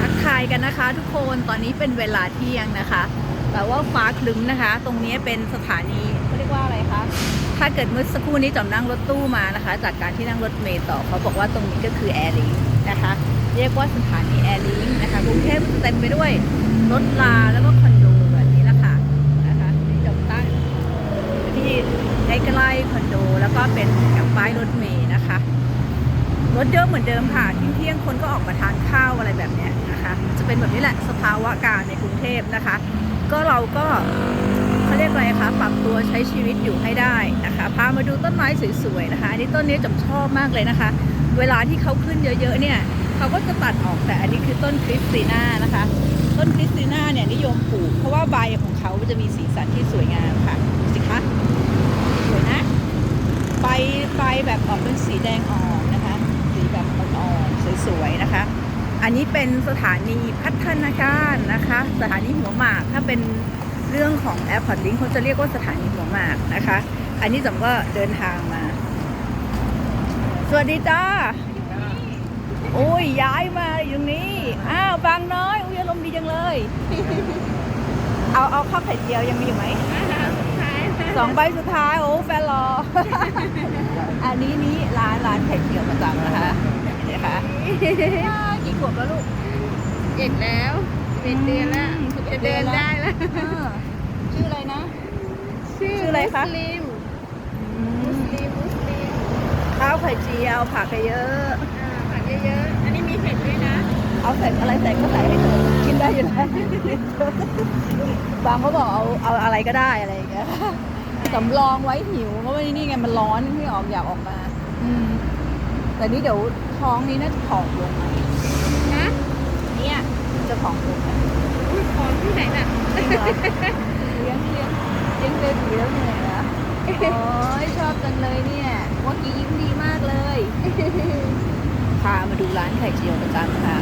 ทักทายกันนะคะ ทุกคนตอนนี้เป็นเวลาเที่ยงนะคะแต่ว่าฟ้าคลึ้มนะคะ ตรงนี้เป็นสถานีเขาเรียกว่าอะไรคะถ้าเกิดเมื่อสักครู่นี้จอมนั่งรถตู้มานะคะ จากการที่นั่งรถเมล์ต่อเขาบอกว่าตรงนี้ก็คือแอร์ลิงนะคะเรียกว่าสถานีแอร์ลิงนะคะกรุงเทพเต็มไปด้วยรถลาแล้วก็คอนโดแบบนี้ละค่ะนะคะที่จอมตั้งที่ใกล้ๆคอนโด แล้วก็เป็นกับป้ายรถเมล์นะคะ ถเยอะเหมือนเดิมค่ะเที่ยงคนก็ออกมาทานข้าวอะไรแบบนี้นะคะ จะเป็นแบบนี้แหละสภาวะการในกรุงเทพนะคะ ก็เราก็เขาเรียกอะไรคะปรับตัวใช้ชีวิตอยู่ให้ได้นะคะพามาดูต้นไม้สวยๆนะคะอันนี้ต้นนี้จำชอบมากเลยนะคะ เวลาที่เขาขึ้นเยอะๆเนี่ยเขาก็จะตัดออกแต่อันนี้คือต้นคริสติน่านะคะ ต้นคริสติน่าเนี่ยนิยมปลูกเพราะว่าใบของเขาจะมีสีสันที่สวยงามค่ะดูสิคะสวยนะใบใบแบบออกเป็นสีแดงอ่อนนะคะ สีแบบอ่อนๆส วยๆนะคะ อันนี้เป็นสถานีพัฒนาการนะคะ สถานีหัวหมากถ้าเป็นเรื่องของ Airport Link เขาจะเรียกว่าสถานีหัวหมากนะคะ อันนี้จำก็เดินทางมา สวัสดีจ้าโอ้ยย้ายมาอยู่ตรงนี้ อ้าวบางน้อยอุ้ยอารมณ์ดีจังเลย เอาเอาข้าวไข่เจียวยังมีอยู่ไหมสองใบสุดท้ายโอ้แฟนรอ อันนี้นี้ร้านร้านไข่เจียวประจำนะคะเดี๋ยว ค่ะกี่ขวบแล้วลูกเจ็ดแล้วสิบเอ็ดเดือนแล้วอืมจะเดินได้แล้วเออชื่ออะไรนะชื่อชื่ออะไรคะมุสลิมมุสลิมมุสลิมข้าวไข่เจียวผักก็เยอะอ่าผักเยอะๆอันนี้มีเผ็ดด้วยนะ เอาใส่อะไรใส่ก็ใส่ให้เธอกินได้อยู่นะบางเขาบอกเอาเอาอะไรก็ได้อะไรอย่างเงี้ยสำรองไว้หิวเพราะว่านี่ไงมันร้อนไม่ออกอยากออกมา อืม แต่นี่เดี๋ยวท้องนี้น่าจะผอมลงไหมนะเนี่ยจะผอมลงไหมอุ้ยของที่ไหนน่ะจริงเหรอเลี้ยงเลี้ยงเลี้ยงเบบีแล้วเหนื่อยนะโอ้ยชอบจังเลยเนี่ยเมื่อกี้ยิ้มดีมากเลยพามาดูร้านไข่เจียวประจำนะคะ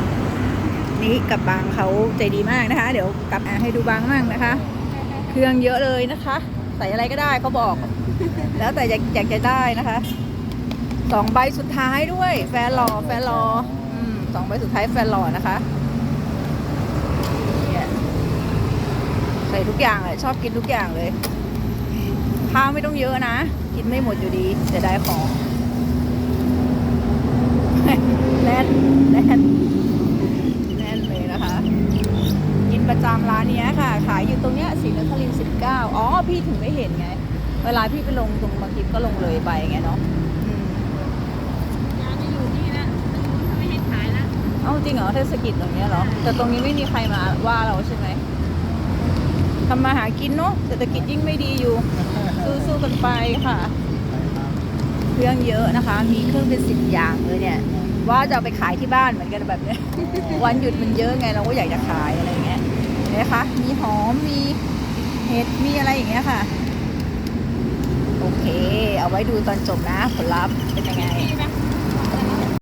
นี่กับบางเขาใจดีมากนะคะ เดี๋ยวกลับมาให้ดูบางมั่งนะคะ เครื่องเยอะเลยนะคะ ใส่อะไรก็ได้เขาบอก แล้วแต่อยากอยากจะได้นะคะ สองใบสุดท้ายด้วย แฟนรอแฟนรออืมสองใบสุดท้ายแฟนรอนะคะใส่ทุกอย่างเลยชอบกินทุกอย่างเลย ข้าวไม่ต้องเยอะนะ กินไม่หมดอยู่ดีจะได้ของแน่นแน่นแน่นเลยนะคะ กินประจำร้านนี้ค่ะ ขายอยู่ตรงเนี้ยศรีนครินทร์19อ๋อ พี่ถึงไม่เห็นไง เวลาพี่ไปลงตรงบางทีก็ลงเลยไปไงเนาะอืม ยาจะอยู่นี่นะไม่ให้ขายละ เอ้าจ ริงเหรอเทศกิจตรงเนี้ยเหรอ แต่ตรงนี้ไม่มีใครมาว่าเราใช่ไหมทำมาหากินเนาะเศรษฐกิจยิ่งไม่ดีอยู่ สู้ๆกันไปค่ะ เครื่องเยอะนะคะ มีเครื่องเป็นสิบอย่างเลยเนี่ย ว่าจะไปขายที่บ้านเหมือนกันแบบเนี้ยวันหยุดมันเยอะไงเราก็อยากจะขายอะไรเงี้ยเห็นะคะมีหอมมีเห็ดมีอะไรอย่างเงี้ยค่ะ โอเค เอาไว้ดูตอนจบนะผลลัพธ์เป็นยังไง